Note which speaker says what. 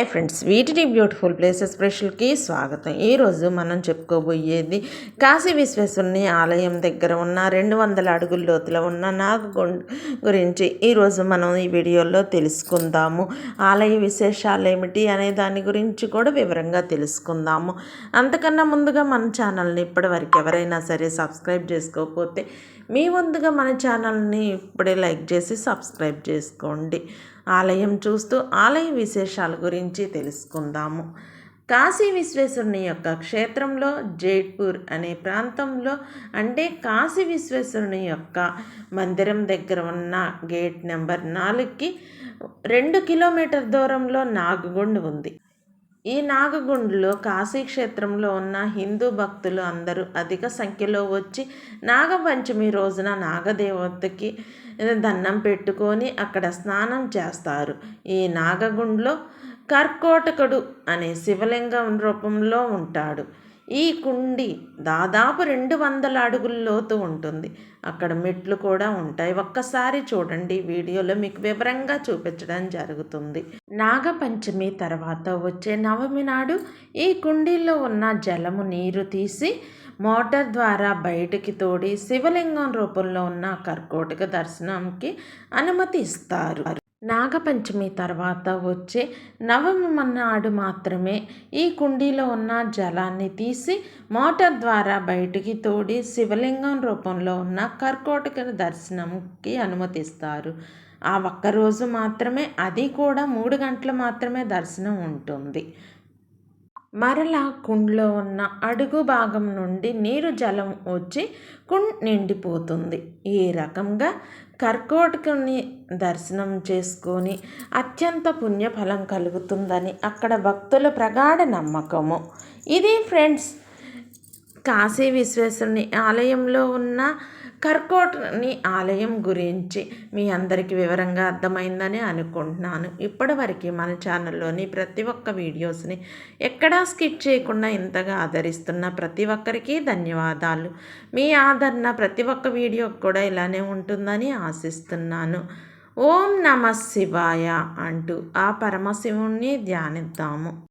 Speaker 1: High friends వీటిని beautiful places స్పెషల్కి స్వాగతం. ఈరోజు మనం చెప్పుకోబోయేది కాశీ విశ్వేశ్వరుని ఆలయం దగ్గర ఉన్న రెండు వందల అడుగుల లోతులో ఉన్న నాగగుండ్ గురించి. ఈరోజు మనం ఈ వీడియోలో తెలుసుకుందాము. ఆలయ విశేషాలు ఏమిటి అనే దాని గురించి కూడా వివరంగా తెలుసుకుందాము. అంతకన్నా ముందుగా మన ఛానల్ని ఇప్పటివరకు ఎవరైనా సరే సబ్స్క్రైబ్ చేసుకోకపోతే మీ వంతుగా మన ఛానల్ని ఇప్పుడే లైక్ చేసి సబ్స్క్రైబ్ చేసుకోండి. ఆలయం చూస్తూ ఆలయ విశేషాల గురించి తెలుసుకుందాము. కాశీ విశ్వేశ్వరుని యొక్క క్షేత్రంలో జైట్పూర్ అనే ప్రాంతంలో అంటే కాశీ విశ్వేశ్వరుని యొక్క మందిరం దగ్గర ఉన్న గేట్ నెంబర్ నాలుగుకి రెండు కిలోమీటర్ దూరంలో నాగగుండ్ ఉంది. ఈ నాగగుండ్లో కాశీక్షేత్రంలో ఉన్న హిందూ భక్తులు అందరూ అధిక సంఖ్యలో వచ్చి నాగపంచమి రోజున నాగదేవతకి దండం పెట్టుకొని అక్కడ స్నానం చేస్తారు. ఈ నాగగుండ్లో కర్కోటకుడు అనే శివలింగం రూపంలో ఉంటాడు. ఈ కుండి దాదాపు రెండు వందల అడుగుల లోతు ఉంటుంది. అక్కడ మెట్లు కూడా ఉంటాయి. ఒక్కసారి చూడండి వీడియోలో మీకు వివరంగా చూపించడం జరుగుతుంది. నాగపంచమి తర్వాత వచ్చే నవమి నాడు ఈ కుండీలో ఉన్న జలము నీరు తీసి మోటార్ ద్వారా బయటికి తోడి శివలింగం రూపంలో ఉన్న కర్కోటక దర్శనంకి అనుమతి ఇస్తారు నాగపంచమి తర్వాత వచ్చే నవమి మన్నాడు మాత్రమే ఈ కుండీలో ఉన్న జలాన్ని తీసి మోటార్ ద్వారా బయటికి తోడి శివలింగం రూపంలో ఉన్న కర్కోటక దర్శనంకి అనుమతిస్తారు. ఆ ఒక్కరోజు మాత్రమే అది కూడా మూడు గంటలు మాత్రమే దర్శనం ఉంటుంది. మరలా కుండ్లో ఉన్న అడుగు భాగం నుండి నీరు జలం వచ్చి కుండ్ నిండిపోతుంది. ఈ రకంగా కర్కోటకుని దర్శనం చేసుకొని అత్యంత పుణ్యఫలం కలుగుతుందని అక్కడ భక్తుల ప్రగాఢ నమ్మకము. ఇది ఫ్రెండ్స్ కాశీ విశ్వేశ్వరుని ఆలయంలో ఉన్న కర్కోటని ఆలయం గురించి మీ అందరికీ వివరంగా అర్థమైందని అనుకుంటున్నాను. ఇప్పటివరకు మన ఛానల్లోని ప్రతి ఒక్క వీడియోస్ని ఎక్కడా స్కిప్ చేయకుండా ఇంతగా ఆదరిస్తున్న ప్రతి ఒక్కరికి ధన్యవాదాలు. మీ ఆదరణ ప్రతి ఒక్క వీడియో కూడా ఇలానే ఉంటుందని ఆశిస్తున్నాను. ఓం నమ శివాయ అంటూ ఆ పరమశివుణ్ణి ధ్యానిద్దాము.